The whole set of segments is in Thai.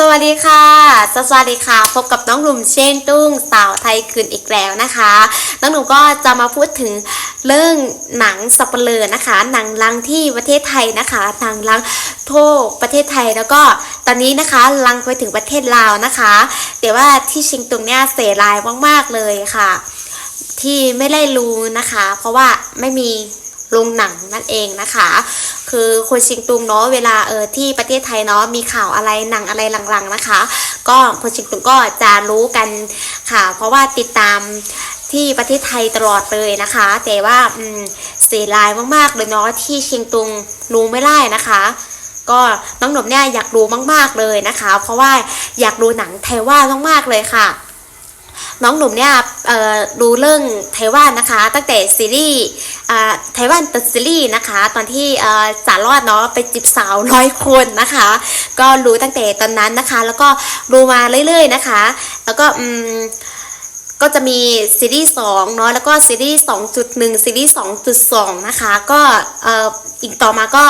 สวัสดีค่ะ สวัสดีค่ะ พบกับน้องหนุ่มเช่นตุ้งสาวไทยคืนอีกแล้วนะคะ น้องหนุ่มก็จะมาพูดถึงเรื่องหนังสับเปลือนะคะ หนังลังที่ประเทศไทยนะคะ หนังลังโทั่วประเทศไทยแล้วก็ตอนนี้นะคะลังไปถึงประเทศลาวนะคะ แต่ว่าที่เชียงตุงเนี่ยเสียรายมากๆเลยค่ะ ที่ไม่ได้รู้นะคะ เพราะว่าไม่มี โรงหนังนั่นเองนะคะ คือคนชียงตุงเนาะเวลาเออที่ประเทศไทยเนาะมีข่าวอะไรหนังอะไรหลังๆนะคะ ก็คนชียงตุงก็จะรู้กันค่ะ เพราะว่าติดตามที่ประเทศไทยตลอดเลยนะคะ แต่ว่าอืมเสียรายมากๆเลยเนาะที่เชียงตุงรู้ไม่ได้นะคะ ก็น้องหนุ่มเนี่ยอยากรู้มาก ๆเลยนะคะ เพราะว่าอยากดูหนังไทยว่ามากๆเลยค่ะ น้องหนุ่มเนี่ยดูเรื่องไต้หวันนะคะ ตั้งแต่ซีรีส์ไต้หวันตัดซีรีส์นะคะ ตอนที่สารอดเนาะไปจีบสาวร้อยคนนะคะ ก็รู้ตั้งแต่ตอนนั้นนะคะ แล้วก็ดูมาเรื่อยๆนะคะ แล้วก็อืมก็จะมีซีรีส์สองเนาะแล้วก็ซีรีส์สองจุดหนึ่งซีรีส์สองจุดสองนะคะ ก็เอ่ออีกต่อมาก็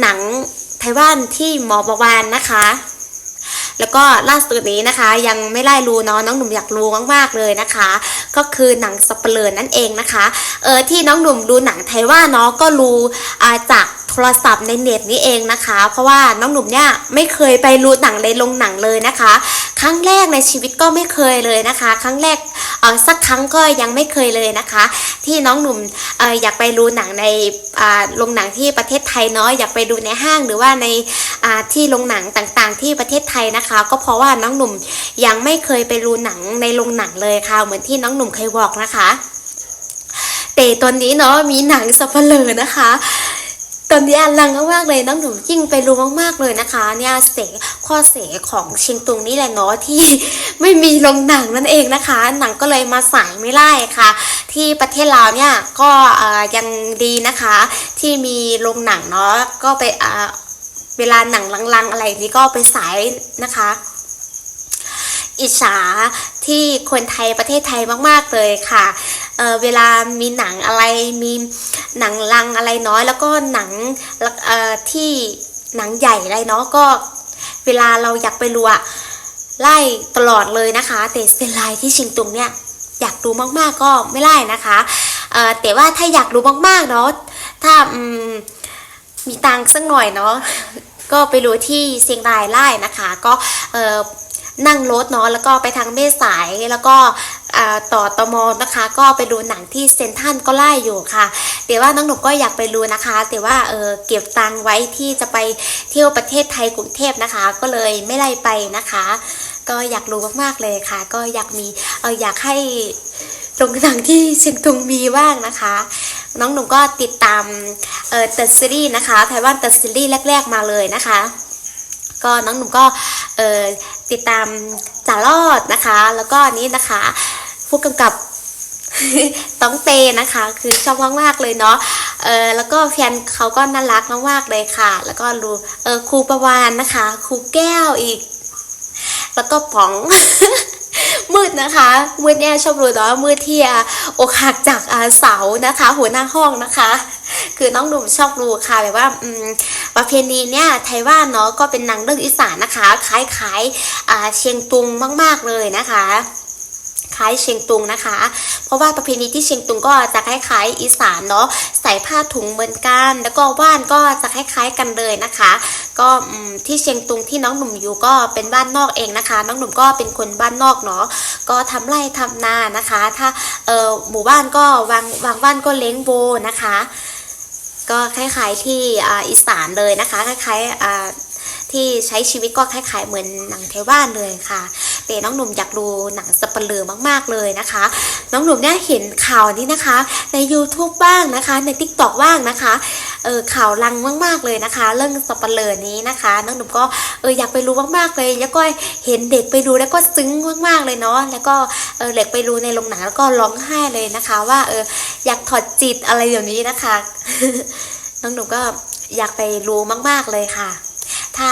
หนังไต้หวันที่หมอบวานนะคะ แล้วก็ล่าสุดนี้นะคะ ยังไม่ไล่รู้เนาะน้องหนุ่มอยากรู้มากๆเลยนะคะ ก็คือหนังสเปเลอร์นั่นเองนะคะเออที่น้องหนุ่มดูหนังไทยว่าเนาะก็รู้จากโทรศัพท์ในเน็ตนี้เองนะคะ เพราะว่าน้องหนุ่มเนี่ยไม่เคยไปรูหนังในโรงหนังเลยนะคะ ครั้งแรกในชีวิตก็ไม่เคยเลยนะคะ ครั้งแรก สักครั้งก็ยังไม่เคยเลยนะคะ ที่น้องหนุ่มออยากไปดูหนังในโรงหนังที่ประเทศไทยเนาะอยากไปดูในห้างหรือว่าในที่โรงหนังต่างๆ ที่ประเทศไทยนะคะ ก็เพราะว่าน้องหนุ่มยังไม่เคยไปดูหนังในโรงหนังเลยค่ะ เหมือนที่น้องหนุ่มเคยบอกนะคะแต่ตอนนี้เนาะมีหนังสับเปลือนะคะ ตอนนี้อลังมากๆเลยน้องหนุ่มยิ่งไปรู้มากๆเลยนะคะ เนี่ยเสข้อเสของเชียงตุงนี่แหละเนาะที่ไม่มีโรงหนังนั่นเองนะคะ หนังก็เลยมาสายไม่ได้ค่ะ ที่ประเทศลาวเนี่ยก็ยังดีนะคะ ที่มีโรงหนังเนาะก็ไปเวลาหนังลังๆ อะไรนี้ก็ไปสายนะคะอิจฉาที่คนไทยประเทศไทยมาก ๆ เลยค่ะเเวลามีหนังอะไรมี หนังลังอะไรน้อย แล้วก็หนังที่หนังใหญ่อะไรเนาะก็เวลาเราอยากไปรัวไล่ตลอดเลยนะคะ แต่เสียดายที่ชิงตุงเนี่ยอยากดูมากๆก็ไม่ไล่นะคะแต่ว่าถ้าอยากดูมากๆเนาะถ้ามมีตังสักหน่อยเนาะก็ไปรู้ที่เชียงรายไล่นะคะ ก็นั่งรถเนาะแล้วก็ไปทางเมสายแล้วก็ ต่อตมนะคะ ก็ไปดูหนังที่เซนทันก็ไล่อยู่ค่ะแต่ว่าน้องหนุ่มก็อยากไปดูนะคะ แต่ว่าเออเก็บตังไว้ที่จะไปเที่ยวประเทศไทยกรุงเทพนะคะ ก็เลยไม่ได้ไปนะคะ ก็อยากรู้มากๆเลยค่ะ ก็อยากมีเอออยากให้โรงหนังที่เชียงตุงมีบ้างนะคะน้องหนุ่มก็ติดตามเออตัดซีรีส์นะคะไต้หวันตัดซีรีส์แรก ๆมาเลยนะคะ ก็น้องหนุ่มก็เออติดตามจ่ารอดนะคะ แล้วก็นนี้นะคะ ผู้กำกับต้องเตนะคะ คือชอบมากๆเลยเนาะเออแล้วก็แฟนเขาก็น่ารักมากๆเลยค่ะ แล้วก็รูเออครูประวานนะคะครูแก้วอีก แล้วก็ป๋องมืดนะคะมืดเนี่ยชอบรู้เนาะมืดที่อกหักจากเสานะคะ หัวหน้าห้องนะคะ คือน้องหนุ่มชอบดูค่ะแบบว่าอืมประเพณีเนี่ยไทยว่าเนาะก็เป็นนังเรื่องอีสานนะคะคล้ายๆเชียงตุงมาก ๆเลยนะคะ คล้ายเชียงตุงนะคะ เพราะว่าประเพณีที่เชียงตุงก็จะคล้ายๆอีสานเนาะใส่ผ้าถุงเหมือนกัน แล้วก็ว่านก็จะคล้ายๆกันเลยนะคะ ก็ที่เชียงตุงที่น้องหนุ่มอยู่ก็เป็นบ้านนอกเองนะคะ น้องหนุ่มก็เป็นคนบ้านนอกเนาะก็ทำไร่ทำนานะคะ ถ้าเออหมู่บ้านก็วางวางบ้านก็เลี้ยงโบนะคะ ก็คล้ายๆที่อีสานเลยนะคะ คล้ายๆ ที่ใช้ชีวิตก็คล้ายๆเหมือนหนังไทยบ้านเลยค่ะแต่น้องหนุ่มอยากดูหนังสเปเหร์มากๆเลยนะคะ น้องหนุ่มเนี่ยเห็นข่าวนี้นะคะ ใน YouTube บ้างนะคะ ใน Tik t o อกบ้างนะคะเออข่าวลังมากๆเลยนะคะ เรื่องสเปเหร์นี้นะคะ น้องหนุ่มก็เอออยากไปรู้มากๆเลย แล้วก็เห็นเด็กไปดูแล้วก็ซึ้งมากๆเลยเนาะแล้วก็เออเด็กไปดูในโรงหนังแล้วก็ร้องไห้เลยนะคะ ว่าเอออยากถอดจิตอะไรอย่างนี้นะคะ น้องหนุ่มก็อยากไปรู้มาก ๆเลยค่ะ ถ้า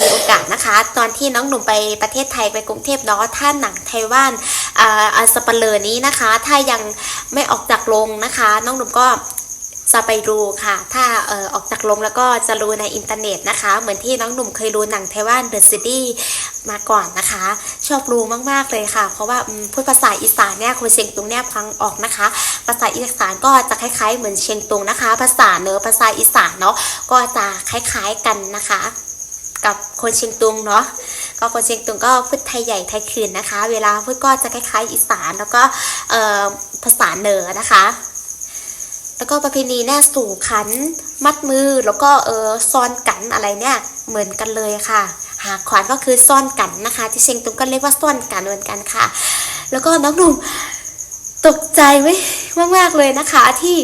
มีโอกาสนะคะ ตอนที่น้องหนุ่มไปประเทศไทยไปกรุงเทพเนาะถ้าหนังไทยว่านอ่าสเปเลอร์นี้นะคะ ถ้ายังไม่ออกจากโรงนะคะ น้องหนุ่มก็ จะไปดูค่ะ ถ้าเออออกจากโรงแล้วก็จะรู้ในอินเทอร์เน็ตนะคะ เหมือนที่น้องหนุ่มเคยรู้หนังไต้หวันเดอะซีรีส์มาก่อนนะคะ ชอบรู้มากๆเลยค่ะ เพราะว่าพูดภาษาอีสานเนี่ยคนเชียงตุงเนี่ยฟังออกนะคะ ภาษาอีสานก็จะคล้ายๆ เหมือนเชียงตุงนะคะ ภาษาเหนือภาษาอีสานเนาะก็จะคล้ายๆกันนะคะกับคนเชียงตุงเนาะก็คนเชียงตุงก็พูดไทยใหญ่ไทยคืนนะคะ เวลาพูดก็จะคล้ายๆอีสานแล้วก็ภาษาเหนือนะคะ แล้วก็ประเพณีเนี่ยสู่ขัน มัดมือแล้วก็เออซ่อนกันอะไรเนี่ยเหมือนกันเลยค่ะ หาขวานก็คือซ่อนกันนะคะ ที่เชียงตุงก็เรียกว่าซ่อนกันเหมือนกันค่ะ แล้วก็น้องหนุ่มตกใจไว้มากๆเลยนะคะที่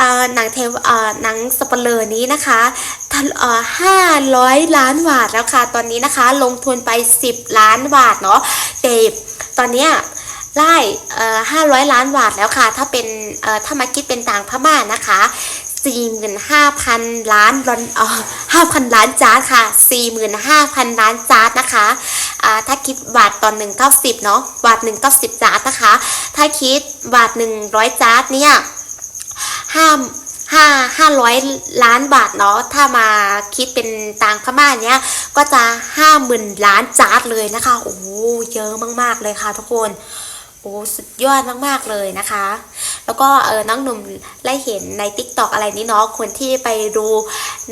อ่อหนังเทวเอ่อหนังสเปเลอร์นี้นะคะทันห้าร้อยล้านบาทแล้วค่ะ ตอนนี้นะคะ ลงทุนไป 10 ล้านบาทเนาะแต่ตอนเนี้ย ไล่เอ่อห้าร้อยล้านบาทแล้วค่ะ ถ้าเป็นถ้ามาคิดเป็นต่างพม่านะคะสี่หมื่นห้าพันล้านรอนออห้าพันล้านจาร์ค่ะสี่หมื่นห้าพันล้านจาร์ดนะคะอ่าถ้าคิดบาทตอนหนึ่งเก้าสิบเนาะบาทหนึ่งเก้าสิบจาร์ดนะคะ ถ้าคิดบาทหนึ่งร้อยจาร์ดเนี่ยห้าห้าห้าร้อยล้านบาทเนาะถ้ามาคิดเป็นต่างพม่าเนี้ยก็จะห้าหมื่นล้านจาร์ดเลยนะคะโอ้โหเยอะมากๆเลยค่ะทุกคน โอ้สุดยอดมากๆเลยนะคะ แล้วก็เออน้องหนุ่มได้เห็นใน t ิ k t o k อะไรนี้เนาะคนที่ไปดู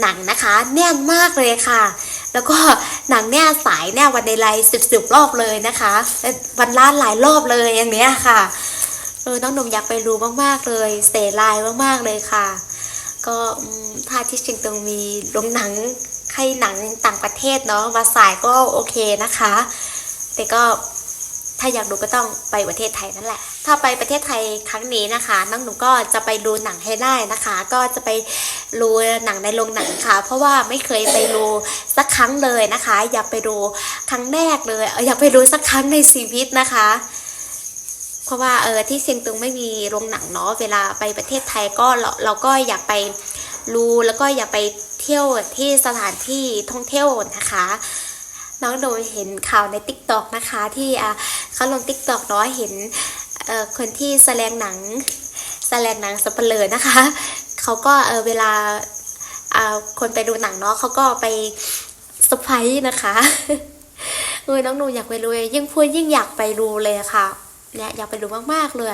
หนังนะคะ แน่นมากเลยค่ะ แล้วก็หนังเนี่ยสายเนี่ยวันในไลสิบสิบรอบเลยนะคะวันล้านหลายรอบเลยอย่างเนี้ยค่ะเออน้องหนุ่มอยากไปดูมากๆเลย เสไลน์มากๆเลยค่ะ ก็ถ้าที่เชียงตุงมีโรงหนังให้หนังต่างประเทศเนาะมาสายก็โอเคนะคะ แต่ก็ ถ้าอยากดูก็ต้องไปประเทศไทยนั่นแหละ ถ้าไปประเทศไทยครั้งนี้นะคะน้องหนูก็จะไปดูหนังให้ได้นะคะ ก็จะไปดูหนังในโรงหนังค่ะ เพราะว่าไม่เคยไปดูสักครั้งเลยนะคะ อยากไปดูครั้งแรกเลยอยากไปดูสักครั้งในชีวิตนะคะเพราะว่าเออที่เชียงตุงไม่มีโรงหนังเนาะเวลาไปประเทศไทยก็เราเราก็อยากไปรู้แล้วก็อยากไปเที่ยวที่สถานที่ท่องเที่ยวนะคะ น้องโดยเห็นข่าวใน t ิ k t o k นะคะที่เขาลง t ิ k t o k เนาะเห็นคนที่แสดงหนังแสดงหนังสเปเหร่อนะคะเขาก็เเวลาคนไปดูหนังเนาะเขาก็ไปสไพรส์นะคะเออน้องหนูอยากไปดูยิ่งพูดยิ่งอยากไปดูเลยะค่ะเนี่ยอยากไปดูมากๆเลย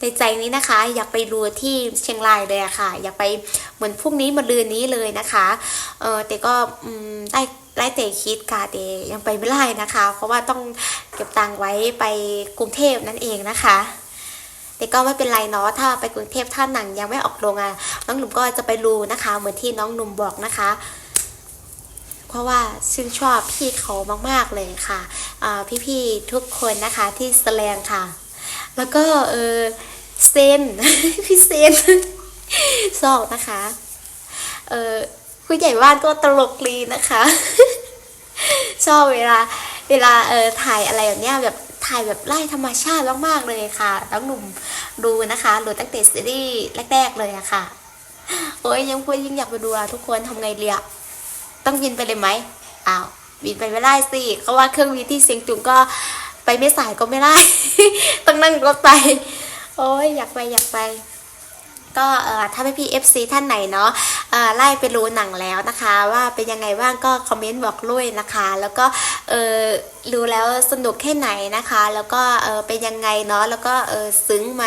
ในใจนี้นะคะ อยากไปดูที่เชียงรายเลยอะค่ะ อยากไปเหมือนพรุ่งนี้มาลืนนี้เลยนะคะ เออแต่ก็ได้ ได้แต่คิดค่ะแต่ยังไปไม่ได้นะคะ เพราะว่าต้องเก็บตังค์ไว้ไปกรุงเทพนั่นเองนะคะแต่ก็ไม่เป็นไรเนาะถ้าไปกรุงเทพถ้าหนังยังไม่ออกโรงอะน้องหนุ่มก็จะไปดูนะคะ เหมือนที่น้องหนุ่มบอกนะคะ เพราะว่าชื่นชอบพี่เขามากๆเลยค่ะพี่ๆทุกคนนะคะที่แสดงค่ะ แล้วก็เออเซนพี่เซนชอบนะคะ เออ ผู้ใหญ่บ้านก็ตลกดีนะคะ ชอบเวลา เวลาเออถ่ายอะไรแบบเนี้ยแบบถ่ายแบบไล่ธรรมชาติมากๆเลยค่ะแล้วหนุ่มดูนะคะดูตั้งแต่ซีรีส์แรกๆเลยอะค่ะ โอ้ยยังพูดยิ่งอยากไปดูอะทุกคนทำไงเรียต้องบินไปเลยไหมอ้าวบินไปไม่ได้สิเขาะว่าเครื่องบินที่เซียงตุงก็ไปไม่สายก็ไม่ได้ ต้องนั่งรถไป โอ้ยอยากไปอยากไป ก็ถ้าพี่พีเอฟซีท่านไหนเนาะไล่ไปรู้หนังแล้วนะคะ ว่าเป็นยังไงบ้างก็คอมเมนต์บอกด้วยนะคะ แล้วก็รู้แล้วสนุกแค่ไหนนะคะ แล้วก็เป็นยังไงเนาะแล้วก็ซึ้งไหม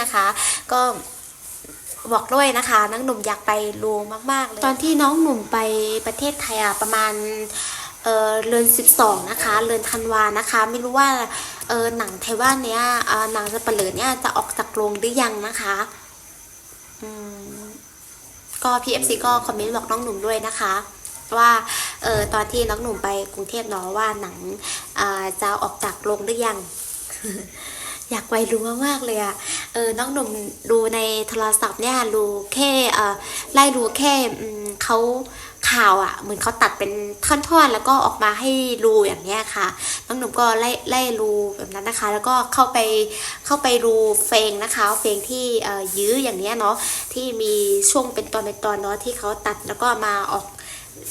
นะคะ ก็บอกด้วยนะคะน้องหนุ่มอยากไปรูมากๆเลยตอนที่น้องหนุ่มไปประเทศไทยอะประมาณเออเรือน12นะคะเรือนธันวานะคะ ไม่รู้ว่าเออหนังไทยว่านเนี้ยหนังสเปเหร่อเนี่ยจะออกจากโรงหรือยังนะคะ ก็พีเอฟซีก็คอมเมนต์บอกน้องหนุ่มด้วยนะคะ ว่าเออตอนที่น้องหนุ่มไปกรุงเทพเนาะว่าหนังจะออกจากโรงหรือยัง อยากไปรู้มากๆเลยอะเออน้องหนุ่มดูในโทรศัพท์เนี่ยดูแค่เออไล่รู้แค่เขา ข่าวอะเหมือนเขาตัดเป็นท่อนๆแล้วก็ออกมาให้รูอย่างเนี้ยค่ะ น้องหนุ่มก็ไล่ไล่รูแบบนั้นนะคะ แล้วก็เข้าไปเข้าไปรูเฟงนะคะเฟงที่เอ่ยื้ออย่างเนี้ยเนาะที่มีช่วงเป็นตอนเป็นตอนเนาะที่เขาตัดแล้วก็มาออก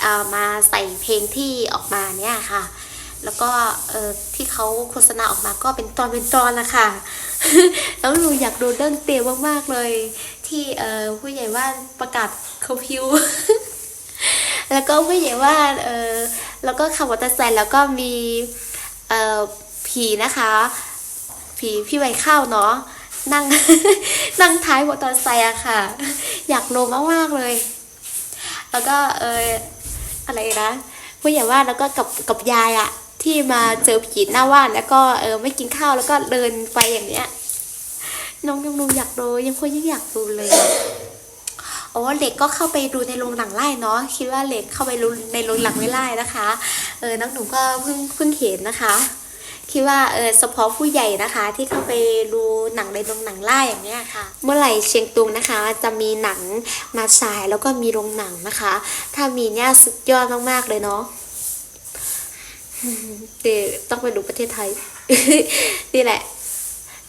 เอ่อมาใส่เพลงที่ออกมาเนี่ยค่ะ แล้วก็เอ่อที่เขาโฆษณาออกมาก็เป็นตอนเป็นตอนนะค่ะ แล้วหนูอยากดูเรื่องเตียวมากๆเลย ที่เอ่อผู้ใหญ่ว่าประกาศเคอร์ฟิว แล้วก็ผู้ใหญ่ว่านเออแล้วก็ขับมอเตอร์ไซค์แล้วก็มีเอ่อผีนะคะ ผีพี่ใบข้าวเนาะนั่งนั่งท้ายมอเตอร์ไซค์อะค่ะ อยากรู้มากๆเลย แล้วก็เอออะไรนะผู้ใหญ่ว่านแล้วก็กับกับยายอะที่มาเจอผีหน้าว่านแล้วก็เออไม่กินข้าวแล้วก็เดินไปอย่างเนี้ยน้องยังดูอยากดูยังพูดยังอยากดูเลย อะอ๋อเล็กก็เข้าไปดูในโรงหนังไล่เนาะคิดว่าเล็กเข้าไปดูในโรงหนังไม่ไล่นะคะเออน้องหนูก็เพิ่งเพิ่งเห็นนะคะคิดว่าเออเฉพาะผู้ใหญ่นะคะ ที่เข้าไปดูหนังในโรงหนังไล่อย่างเงี้ยค่ะ เมื่อไหร่เชียงตุงนะคะ จะมีหนังมาฉายแล้วก็มีโรงหนังนะคะ ถ้ามีเนี่ยสุดยอดมากๆเลยเนาะเดี๋ยวต้องไปดูประเทศไทยนี่แหละ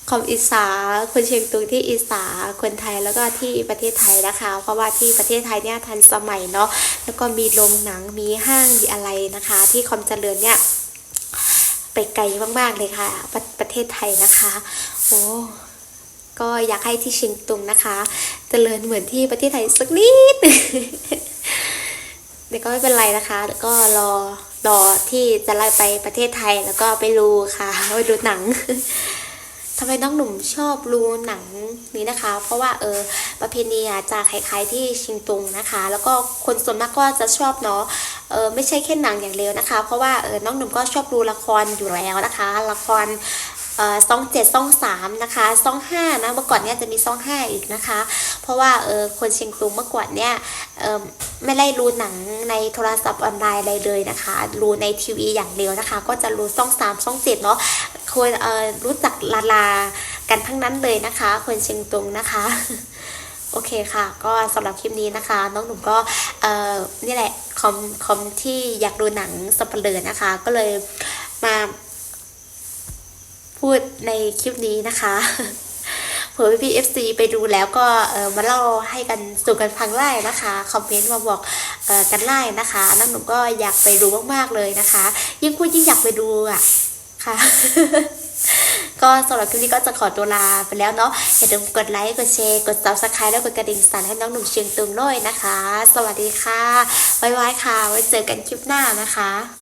คอมอีสาคนเชียงตุงที่อีสาคนไทยแล้วก็ที่ประเทศไทยนะคะ เพราะว่าที่ประเทศไทยเนี่ยทันสมัยเนาะแล้วก็มีโรงหนังมีห้างมีอะไรนะคะ ที่ความเจริญเนี่ยไปไกลมากๆเลยค่ะประประเทศไทยนะคะโอ้ก็อยากให้ที่เชียงตุงนะคะ เจริญเหมือนที่ประเทศไทยสักนิดเดี๋ยวก็ไม่เป็นไรนะคะแล้วก็รอรอที่จะไล่ไปประเทศไทยแล้วก็ไปดูค่ะไปดูหนัง ทำไมน้องหนุ่มชอบดูหนังนี้นะคะ เพราะว่าเออประเพณีจะคล้ายๆที่ชิงตุงนะคะ แล้วก็คนส่วนมากก็จะชอบเนาะเออไม่ใช่แค่หนังอย่างเดียวนะคะ เพราะว่าเออน้องหนุ่มก็ชอบดูละครอยู่แล้วนะคะ ละครเอ่อซองเจ็ดซองสามนะคะซองห้านะเมื่อก่อนเนี่ยจะมีซองห้าอีกนะคะ เพราะว่าเออคนเชียงตุงเมื่อก่อนเนี่ยเออไม่ได้รู้หนังในโทรศัพท์ออนไลน์อะไรเลยนะคะ รู้ในทีวีอย่างเดียวนะคะ ก็จะรู้ซองสามซองเจ็ดเนาะ คนเออรู้จักลาลากันทั้งนั้นเลยนะคะ คนเชียงตุงนะคะโอเคค่ะ ก็สำหรับคลิปนี้นะคะ น้องหนุ่มก็เอ่อนี่แหละคอมคอมที่อยากดูหนังสปเหร่อนะคะ ก็เลยมาพูดในคลิปนี้นะคะเผื่อพี่เอฟซีไปดูแล้วก็เออมาเล่าให้กันสู่กันฟังไล่นะคะคอมเมนต์มาบอกเออกันไล่นะคะน้องหนุ่มก็อยากไปดูมากๆเลยนะคะ ยิ่งพูดยิ่งอยากไปดูอะ ค่ะ ก็สำหรับคลิปนี้ก็จะขอตัวลาไปแล้วเนาะอย่าลืมกดไลค์ กดแชร์ กด subscribe แล้วกดกระดิ่งสั่นให้น้องหนุ่มเชียงตุงด้วยนะคะ สวัสดีค่ะ บ๊ายบายค่ะ ไว้เจอกันคลิปหน้านะคะ